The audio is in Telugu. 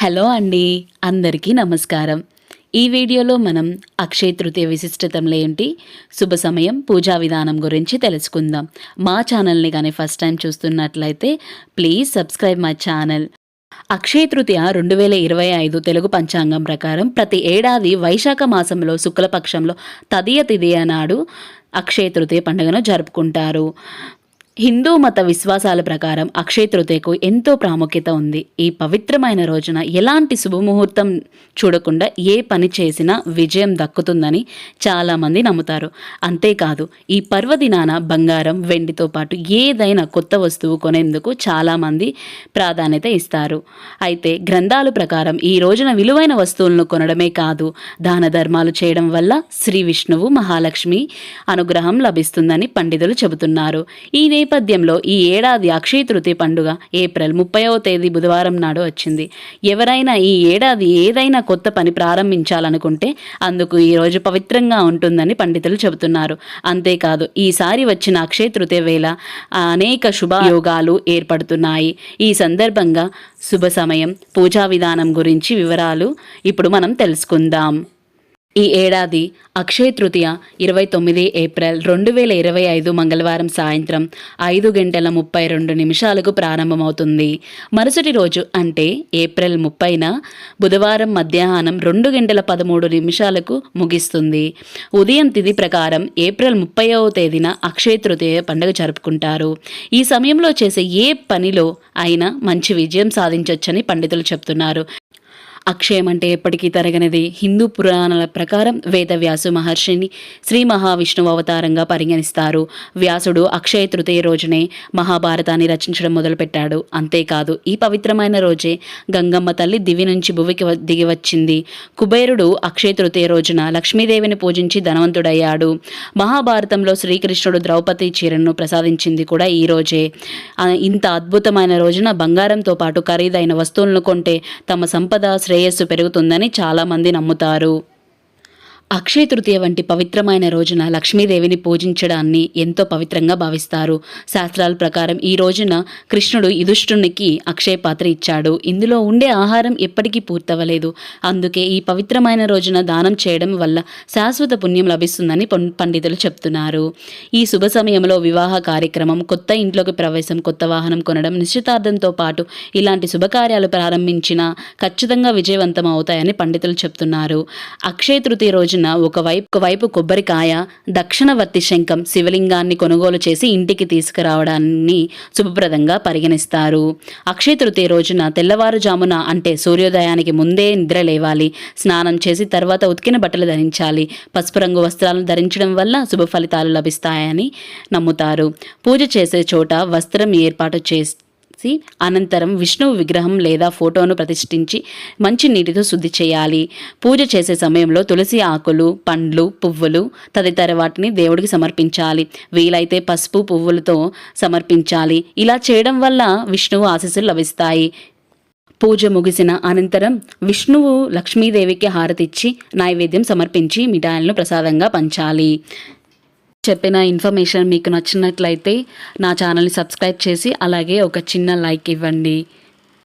హలో అండి అందరికీ నమస్కారం. ఈ వీడియోలో మనం అక్షయ తృతీయ విశిష్టతలు ఏంటి శుభ సమయం పూజా విధానం గురించి తెలుసుకుందాం. మా ఛానల్ని కానీ ఫస్ట్ టైం చూస్తున్నట్లయితే please subscribe my channel. Akshaya Tritiya రెండు వేల ఇరవై ఐదు తెలుగు పంచాంగం ప్రకారం ప్రతి ఏడాది వైశాఖ మాసంలో శుక్లపక్షంలో తదియ తిథియ నాడు అక్షయ తృతీయ పండుగను జరుపుకుంటారు. హిందూ మత విశ్వాసాల ప్రకారం అక్షయ తృతీయకు ఎంతో ప్రాముఖ్యత ఉంది. ఈ పవిత్రమైన రోజున ఎలాంటి శుభముహూర్తం చూడకుండా ఏ పని చేసినా విజయం దక్కుతుందని చాలామంది నమ్ముతారు. అంతేకాదు ఈ పర్వదినాన బంగారం వెండితో పాటు ఏదైనా కొత్త వస్తువు కొనేందుకు చాలామంది ప్రాధాన్యత ఇస్తారు. అయితే గ్రంథాలు ప్రకారం ఈ రోజున విలువైన వస్తువులను కొనడమే కాదు దాన ధర్మాలు చేయడం వల్ల శ్రీ విష్ణువు మహాలక్ష్మి అనుగ్రహం లభిస్తుందని పండితులు చెబుతున్నారు. ఈ నేపథ్యంలో ఈ ఏడాది అక్షయ తృతీయ పండుగ ఏప్రిల్ ముప్పైవ తేదీ బుధవారం నాడు వచ్చింది. ఎవరైనా ఈ ఏడాది ఏదైనా కొత్త పని ప్రారంభించాలనుకుంటే అందుకు ఈరోజు పవిత్రంగా ఉంటుందని పండితులు చెబుతున్నారు. అంతేకాదు ఈసారి వచ్చిన అక్షయ తృతీయ వేళ అనేక శుభయోగాలు ఏర్పడుతున్నాయి. ఈ సందర్భంగా శుభ సమయం పూజా విధానం గురించి వివరాలు ఇప్పుడు మనం తెలుసుకుందాం. ఈ ఏడాది అక్షయ తృతీయ ఇరవై తొమ్మిది ఏప్రిల్ రెండు వేల ఇరవై ఐదు మంగళవారం సాయంత్రం ఐదు గంటల ముప్పై రెండు నిమిషాలకు ప్రారంభమవుతుంది. మరుసటి రోజు అంటే ఏప్రిల్ ముప్పైన బుధవారం మధ్యాహ్నం రెండు గంటల పదమూడు నిమిషాలకు ముగిస్తుంది. ఉదయం తిథి ప్రకారం ఏప్రిల్ ముప్పైవ తేదీన అక్షయ తృతీయ పండుగ జరుపుకుంటారు. ఈ సమయంలో చేసే ఏ పనిలో అయినా మంచి విజయం సాధించవచ్చని పండితులు చెప్తున్నారు. అక్షయం అంటే ఎప్పటికీ తరగనిది. హిందూ పురాణాల ప్రకారం వేదవ్యాసు మహర్షిని శ్రీ మహావిష్ణువు అవతారంగా పరిగణిస్తారు. వ్యాసుడు అక్షయ తృతీయ రోజునే మహాభారతాన్ని రచించడం మొదలుపెట్టాడు. అంతేకాదు ఈ పవిత్రమైన రోజే గంగమ్మ తల్లి దివి నుంచి భువికి వ- దిగి వచ్చింది. కుబేరుడు అక్షయ తృతీయ రోజున లక్ష్మీదేవిని పూజించి ధనవంతుడయ్యాడు. మహాభారతంలో శ్రీకృష్ణుడు ద్రౌపది చీరను ప్రసాదించింది కూడా ఈ రోజే. ఇంత అద్భుతమైన రోజున బంగారంతో పాటు ఖరీదైన వస్తువులను కొంటే తమ సంపద శ్రేయస్సు పెరుగుతుందని చాలామంది నమ్ముతారు. అక్షయ తృతీయ వంటి పవిత్రమైన రోజున లక్ష్మీదేవిని పూజించడాన్ని ఎంతో పవిత్రంగా భావిస్తారు. శాస్త్రాల ప్రకారం ఈ రోజున కృష్ణుడు యుధిష్ఠునికి అక్షయ పాత్ర ఇచ్చాడు. ఇందులో ఉండే ఆహారం ఎప్పటికీ పూర్తవలేదు అందుకే ఈ పవిత్రమైన రోజున దానం చేయడం వల్ల శాశ్వత పుణ్యం లభిస్తుందని పం- పండితులు చెప్తున్నారు. ఈ శుభ సమయంలో వివాహ కార్యక్రమం కొత్త ఇంట్లోకి ప్రవేశం కొత్త వాహనం కొనడం నిశ్చితార్థంతో పాటు ఇలాంటి శుభకార్యాలు ప్రారంభించినా ఖచ్చితంగా విజయవంతం అవుతాయని పండితులు చెప్తున్నారు. అక్షయ తృతీయ రోజున ఒకవైపు ఒకవైపు కొబ్బరికాయ దక్షిణవర్తి శంఖం శివలింగాన్ని కొనుగోలు చేసి ఇంటికి తీసుకురావడాన్ని శుభప్రదంగా పరిగణిస్తారు. అక్షయ తృతీయ రోజున తెల్లవారుజామున అంటే సూర్యోదయానికి ముందే నిద్ర లేవాలి. స్నానం చేసి తర్వాత ఉతికిన బట్టలు ధరించాలి. పసుపు రంగు వస్త్రాలను ధరించడం వల్ల శుభ ఫలితాలు లభిస్తాయని నమ్ముతారు. పూజ చేసే చోట వస్త్రం ఏర్పాటు చేసి అనంతరం విష్ణువు విగ్రహం లేదా ఫోటోను ప్రతిష్ఠించి మంచి నీటితో శుద్ధి చేయాలి. పూజ చేసే సమయంలో తులసి ఆకులు పండ్లు పువ్వులు తదితర వాటిని దేవుడికి సమర్పించాలి. వీలైతే పసుపు పువ్వులతో సమర్పించాలి. ఇలా చేయడం వల్ల విష్ణువు ఆశీస్సులు లభిస్తాయి. పూజ ముగిసిన అనంతరం విష్ణువు లక్ష్మీదేవికి హారతిచ్చి నైవేద్యం సమర్పించి మిఠాయిలను ప్రసాదంగా పంచాలి. చెప్పిన ఇన్ఫర్మేషన్ మీకు నచ్చినట్లయితే నా ఛానల్ని సబ్స్క్రైబ్ చేసి అలాగే ఒక చిన్న లైక్ ఇవ్వండి.